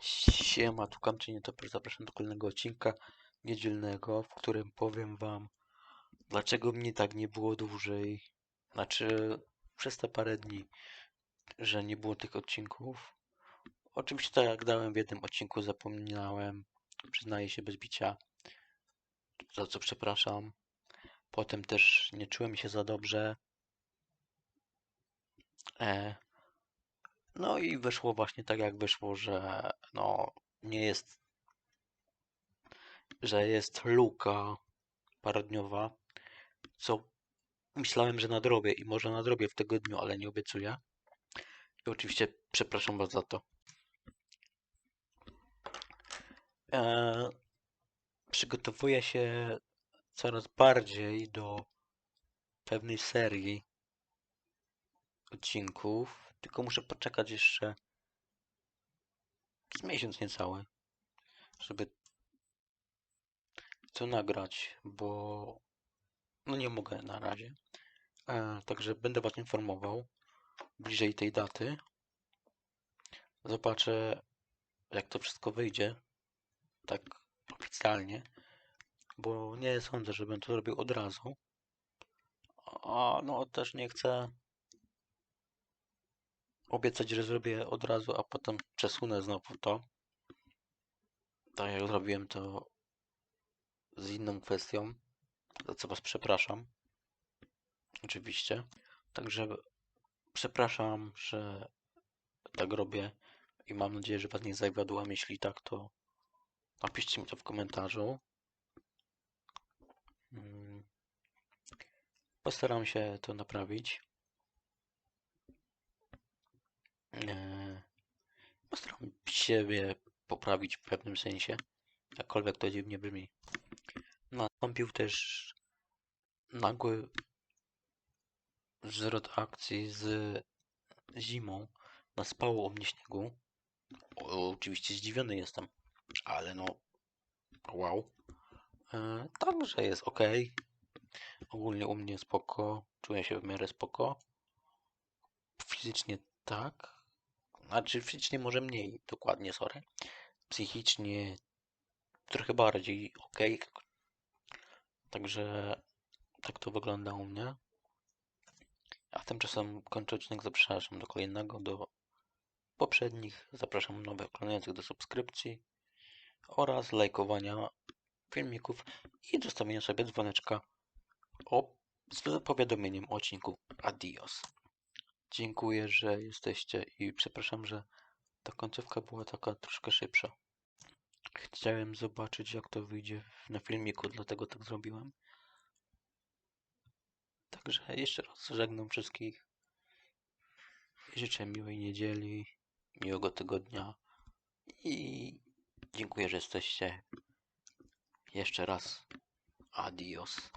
Siema, tu Kamczy Nietoper, zapraszam do kolejnego odcinka niedzielnego, w którym powiem wam, dlaczego mnie tak nie było dłużej, znaczy przez te parę dni, że nie było tych odcinków. Oczywiście tak jak dałem w jednym odcinku, zapomniałem, przyznaję się bez bicia, za co przepraszam. Potem też nie czułem się za dobrze. E, no i wyszło właśnie tak, jak wyszło, że no nie jest, że jest luka parodniowa, co myślałem, że nadrobię i może nadrobię w tygodniu, ale nie obiecuję. I oczywiście przepraszam was za to. E, przygotowuję się coraz bardziej do pewnej serii odcinków, tylko muszę poczekać jeszcze z miesiąc niecały, żeby to nagrać, bo no nie mogę na razie. E, także będę was informował bliżej tej daty. Zobaczę, jak to wszystko wyjdzie, tak oficjalnie, bo nie sądzę, żebym to robił od razu. A no też nie chcę obiecać, że zrobię od razu, a potem przesunę znowu to. Tak jak zrobiłem to z inną kwestią, za co Was przepraszam. Oczywiście. Także przepraszam, że tak robię i mam nadzieję, że Was nie zawiodłam. Jeśli tak, to napiszcie mi to w komentarzu. Mm. Postaram się to naprawić. Eee, Postaram siebie poprawić w pewnym sensie, jakkolwiek to dziwnie brzmi. Nastąpił też nagły wzrost akcji z zimą. Naspało mnie śniegu. O, oczywiście zdziwiony jestem, ale no wow. E, także jest ok. Ogólnie u mnie spoko. Czuję się w miarę spoko. Fizycznie tak. Znaczy fizycznie może mniej, dokładnie, sorry. Psychicznie trochę bardziej ok. Także tak to wygląda u mnie. A tymczasem kończę odcinek, zapraszam do kolejnego, do poprzednich. Zapraszam nowych oglądających do subskrypcji oraz lajkowania filmików i zostawienia sobie dzwoneczka o, z powiadomieniem o odcinku. Adios. Dziękuję, że jesteście i przepraszam, że ta końcówka była taka troszkę szybsza. Chciałem zobaczyć, jak to wyjdzie na filmiku, dlatego tak zrobiłem. Także jeszcze raz żegnam wszystkich. Życzę miłej niedzieli, miłego tygodnia i dziękuję, że jesteście. Jeszcze raz. Adios.